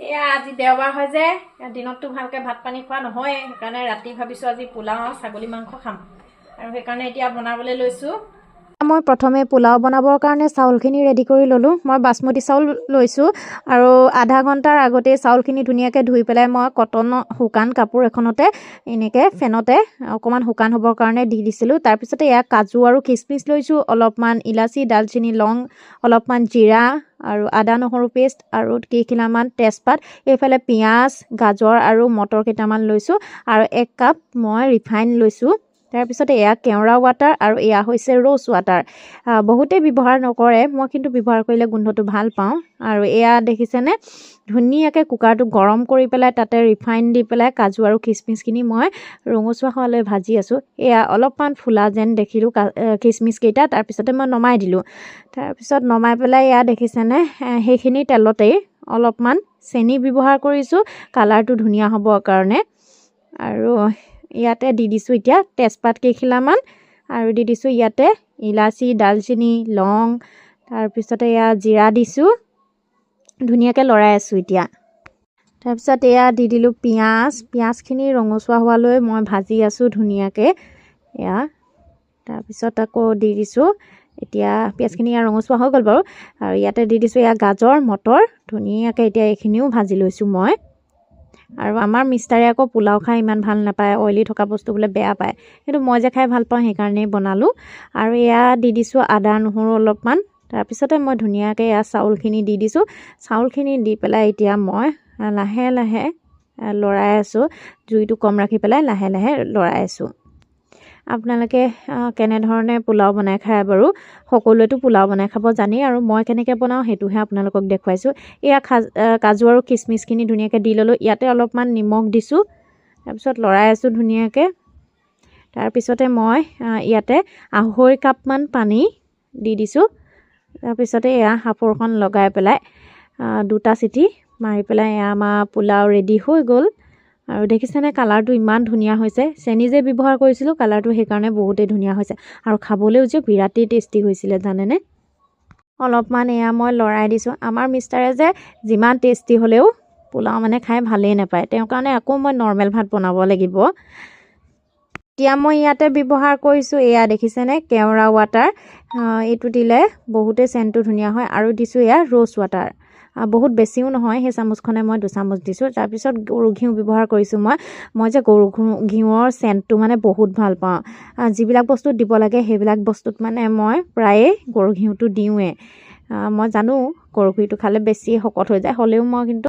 এয়া আজি দেওবাৰ হয় যে দিনততো ভালকৈ ভাত পানী খোৱা নহয় সেইকাৰণে ৰাতি ভাবিছোঁ আজি পোলাও ছাগলী মাংস খাম। আৰু সেইকাৰণে এতিয়া বনাবলৈ লৈছোঁ। মই প্ৰথমে পোলাও বনাবৰ কাৰণে চাউলখিনি ৰেডি কৰি ল'লোঁ। মই বাচমতি চাউল লৈছোঁ আৰু আধা ঘণ্টাৰ আগতেই চাউলখিনি ধুনীয়াকৈ ধুই পেলাই মই কটন শুকান কাপোৰ এখনতে এনেকৈ ফেনতে অকণমান শুকান হ'বৰ কাৰণে দি দিছিলোঁ। তাৰপিছতে ইয়াক কাজু আৰু কিচমিচ লৈছোঁ অলপমান ইলাচি ডালচেনি লং অলপমান জিৰা আৰু আদা নহৰু পেষ্ট আৰু কেইখিলামান তেজপাত এইফালে পিঁয়াজ গাজৰ আৰু মটৰ কেইটামান লৈছোঁ আৰু এক কাপ মই ৰিফাইন লৈছোঁ। তাৰপিছতে এয়া কেওৰা ৱাটাৰ আৰু এয়া হৈছে ৰ'জ ৱাটাৰ বহুতেই ব্যৱহাৰ নকৰে মই কিন্তু ব্যৱহাৰ কৰিলে গোন্ধটো ভাল পাওঁ। আৰু এয়া দেখিছেনে? ধুনীয়াকৈ কুকাৰটো গৰম কৰি পেলাই তাতে ৰিফাইন দি পেলাই কাজু আৰু কিচমিচখিনি মই ৰঙচুৱা হোৱালৈ ভাজি আছোঁ। এয়া অলপমান ফুলা যেন দেখিলোঁ কিচমিচকেইটা তাৰপিছতে মই নমাই দিলোঁ। তাৰপিছত নমাই পেলাই এয়া দেখিছেনে? সেইখিনি তেলতেই অলপমান চেনি ব্যৱহাৰ কৰিছোঁ। কালাৰটো ধুনীয়া হ'বৰ কাৰণে। আৰু ইয়াতে দি দিছোঁ এতিয়া তেজপাত কেইখিলামান আৰু দি দিছোঁ ইয়াতে ইলাচি ডালচেনি লং তাৰপিছতে এয়া জিৰা দিছোঁ। ধুনীয়াকৈ লৰাই আছোঁ এতিয়া। তাৰপিছত এয়া দি দিলোঁ পিঁয়াজ। পিঁয়াজখিনি ৰঙচুৱা হোৱালৈ মই ভাজি আছোঁ ধুনীয়াকৈ। এয়া তাৰপিছত আকৌ দি দিছোঁ। এতিয়া পিঁয়াজখিনি ইয়াৰ ৰঙচুৱা হৈ গ'ল বাৰু। আৰু ইয়াতে দি দিছোঁ এয়া গাজৰ মটৰ। ধুনীয়াকৈ এতিয়া এইখিনিও ভাজি লৈছোঁ মই। আৰু আমাৰ মিষ্টাৰে আকৌ পোলাও খাই ইমান ভাল নাপায় অইলি থকা বস্তু বোলে বেয়া পায়। কিন্তু মই যে খাই ভাল পাওঁ সেইকাৰণেই বনালোঁ। আৰু এয়া দি দিছোঁ আদা নহৰু অলপমান। তাৰপিছতে মই ধুনীয়াকৈ এয়া চাউলখিনি দি দিছোঁ। চাউলখিনি দি পেলাই এতিয়া মই লাহে লাহে লৰাই আছোঁ। জুইটো কম ৰাখি পেলাই লাহে লাহে লৰাই আছোঁ। আপোনালোকে কেনেধৰণে পোলাও বনাই খায় বাৰু সকলোৱেতো পোলাও বনাই খাব জানেই আৰু মই কেনেকৈ বনাওঁ সেইটোহে আপোনালোকক দেখুৱাইছোঁ। এয়া খাজ কাজু আৰু কিচমিচখিনি ধুনীয়াকৈ দি ল'লোঁ ইয়াতে অলপমান নিমখ দিছোঁ তাৰপিছত লৰাই আছোঁ ধুনীয়াকৈ। তাৰপিছতে মই ইয়াতে আঢ়ৈ কাপমান পানী দি দিছোঁ তাৰপিছতে এয়া সাঁফৰখন লগাই পেলাই দুটা চিটি মাৰি পেলাই এয়া আমাৰ পোলাও ৰেডি হৈ গ'ল। আৰু দেখিছেনে কালাৰটো ইমান ধুনীয়া হৈছে। চেনি যে ব্যৱহাৰ কৰিছিলোঁ কালাৰটো সেইকাৰণে বহুতেই ধুনীয়া হৈছে। আৰু খাবলৈও যে বিৰাটেই টেষ্টি হৈছিলে জানেনে? অলপমান এয়া মই লৰাই দিছোঁ। আমাৰ মিষ্টাৰে যে যিমান টেষ্টি হ'লেও পোলাও মানে খাই ভালেই নাপায়। তেওঁৰ কাৰণে আকৌ মই নৰ্মেল ভাত বনাব লাগিব। এতিয়া মই ইয়াতে ব্যৱহাৰ কৰিছোঁ। এয়া দেখিছেনে কেওৰা ৱাটাৰ এইটো দিলে বহুতেই চেণ্টটো ধুনীয়া হয়। আৰু দিছোঁ এয়া ৰ'জ ৱাটাৰ বহুত বেছিও নহয় সেই চামুচখনে মই দুচামুচ দিছোঁ। তাৰপিছত গৰু ঘিউ ব্যৱহাৰ কৰিছোঁ মই। মই যে গৰু ঘিউ- ঘিউৰ চেণ্টটো মানে বহুত ভাল পাওঁ। যিবিলাক বস্তুত দিব লাগে সেইবিলাক বস্তুত মানে মই প্ৰায়ে গৰু ঘিউটো দিওঁৱে আহ, মই জানো গৰু ঘিউটো খালে বেছি শকত হৈ যায় হ'লেও মই কিন্তু